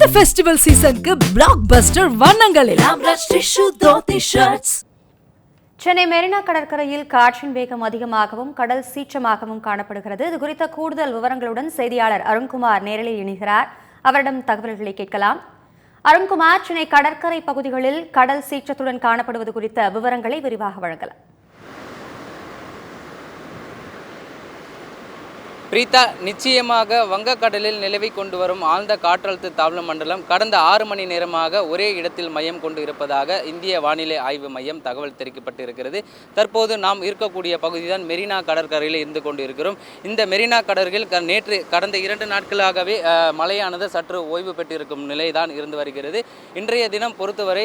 இந்த ஃபெஸ்டிவல் சீசனுக்கு பிளாக் பஸ்டர் வண்ணங்களில் சென்னை மெரினா கடற்கரையில் காற்றின் வேகம் அதிகமாகவும் கடல் சீற்றமாகவும் காணப்படுகிறது. இது குறித்த கூடுதல் விவரங்களுடன் செய்தியாளர் அருண்குமார் நேரலில் இணைகிறார். அவரிடம் தகவல்களை கேட்கலாம். அருண்குமார் சென்னை கடற்கரை பகுதிகளில் கடல் சீற்றத்துடன் காணப்படுவது குறித்த விவரங்களை விரிவாக வழங்கலாம். பிரீதா நிச்சயமாக வங்கக்கடலில் நிலவி கொண்டு வரும் ஆழ்ந்த காற்றழுத்த தாழ்வு மண்டலம் கடந்த ஆறு மணி நேரமாக ஒரே இடத்தில் மையம் கொண்டு இருப்பதாக இந்திய வானிலை ஆய்வு மையம் தகவல் தெரிவிக்கப்பட்டு இருக்கிறது தற்போது நாம் இருக்கக்கூடிய பகுதிதான் மெரினா கடற்கரையில் இருந்து கொண்டு இருக்கிறோம் இந்த மெரினா கடற்கரையில் க- நேற்று கடந்த இரண்டு நாட்களாகவே மழையானது சற்று ஓய்வு பெற்றிருக்கும் நிலை தான் இருந்து வருகிறது. இன்றைய தினம் பொறுத்தவரை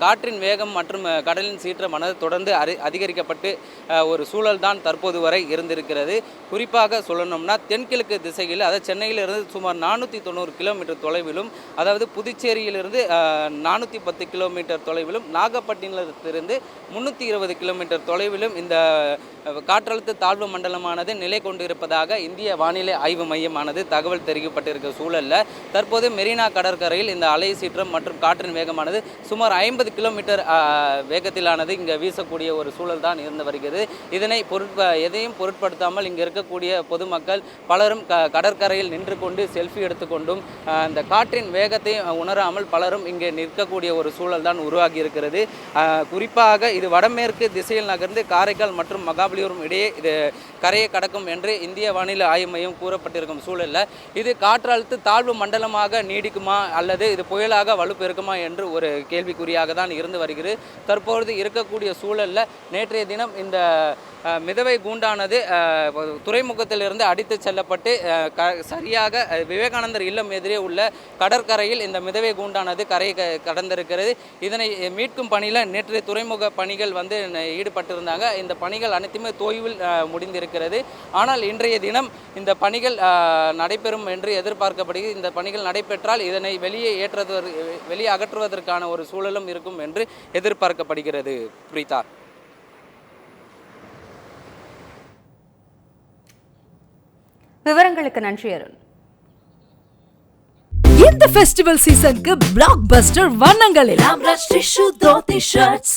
காற்றின் வேகம் மற்றும் கடலின் சீற்றமானது தொடர்ந்து அதிகரிக்கப்பட்டு ஒரு சூழல் தான் தற்போது வரை இருந்திருக்கிறது. குறிப்பாக சொன்னோம்னா தென்கிழக்கு திசையில் அதாவது சென்னையிலிருந்து சுமார் நானூற்றி தொண்ணூறு கிலோமீட்டர் தொலைவிலும் அதாவது புதுச்சேரியிலிருந்து நானூற்றி பத்து கிலோமீட்டர் தொலைவிலும் நாகப்பட்டினத்திலிருந்து முந்நூற்றி இருபது கிலோமீட்டர் தொலைவிலும் இந்த காற்றழுத்த தாழ்வு மண்டலமானது நிலை கொண்டிருப்பதாக இந்திய வானிலை ஆய்வு மையமானது தகவல் தெரிவிக்கப்பட்டிருக்க சூழல்ல. தற்போது மெரினா கடற்கரையில் இந்த அலை சீற்றம் மற்றும் காற்றின் வேகமானது சுமார் ஐம்பது கிலோமீட்டர் வேகத்திலானது இங்கே வீசக்கூடிய ஒரு சூழல் தான் இருந்து வருகிறது. இதனை பொருட்ப எதையும் பொருட்படுத்தாமல் இங்கே இருக்கக்கூடிய பொதுமக்கள் பலரும் க கடற்கரையில் நின்று கொண்டு செல்ஃபி எடுத்துக்கொண்டும் இந்த காற்றின் வேகத்தை உணராமல் பலரும் இங்கே நிற்கக்கூடிய ஒரு சூழல் தான் உருவாகி இருக்கிறது. குறிப்பாக இது வடமேற்கு திசையில் நகர்ந்து காரைக்கால் மற்றும் மகாபலிபுரம் இடையே இது கரையை கடக்கும் என்று இந்திய வானிலை ஆய்வு மையம் கூறப்பட்டிருக்கும் சூழலில் இது காற்றழுத்த தாழ்வு மண்டலமாக நீடிக்குமா அல்லது இது புயலாக வலுப்பெருக்குமா என்று ஒரு கேள்விக்குறியாக தான் இருந்து வருகிறது. தற்பொழுது இருக்கக்கூடிய சூழலில் நேற்றைய தினம் இந்த மிதவை கூண்டானது துறைமுகத்திலிருந்து அடித்து செல்லப்பட்டு க சரியாக விவேகானந்தர் இல்லம் எதிரே உள்ள கடற்கரையில் இந்த மிதவை கூண்டானது கரையை க- கடந்திருக்கிறது. இதனை மீட்கும் பணியில் நேற்று துறைமுக பணிகள் வந்து ஈடுபட்டிருந்தாங்க. இந்த பணிகள் அனைத்துமே தோய்வில் முடிந்திருக்கிறது. ஆனால் இன்றைய தினம் இந்த பணிகள் நடைபெறும் என்று எதிர்பார்க்கப்படுகிறது. இந்த பணிகள் நடைபெற்றால் இதனை வெளியே ஏற்றுவது வெளியே அகற்றுவதற்கான ஒரு சூழலும் இருக்கும் என்று எதிர்பார்க்கப்படுகிறது. பிரீதா விவரங்களுக்கு நன்றி அருண். இந்த ஃபெஸ்டிவல் சீசனுக்கு பிளாக் பஸ்டர் வண்ணங்களில் ஆம்ரஷ் டிஷ்யூ தோத்தி ஷர்ட்ஸ்